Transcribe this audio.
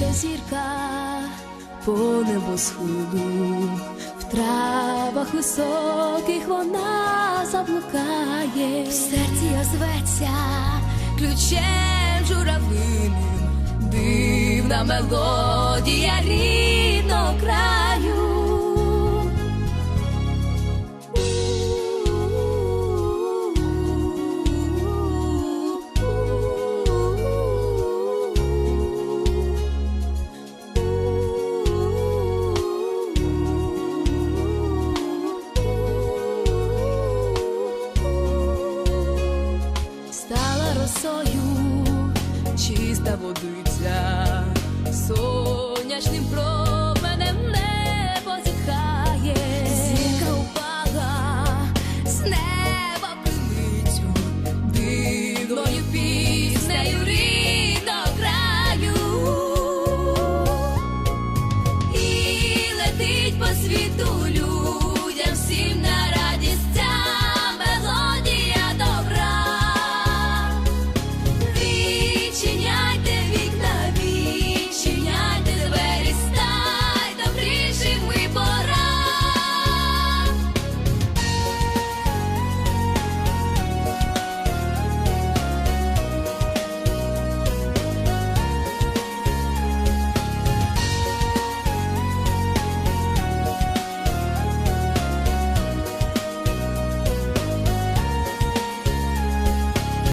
це зірка по небосхуду, в травах високих вона заблукає, в серці озветься ключем журавлиним, дивна мелодія рідного краю. росою, чиста водиця, сонячним променем небо зітхає, зірка упала з неба пилицю, дивною піснею рідно краю, і летить по світу.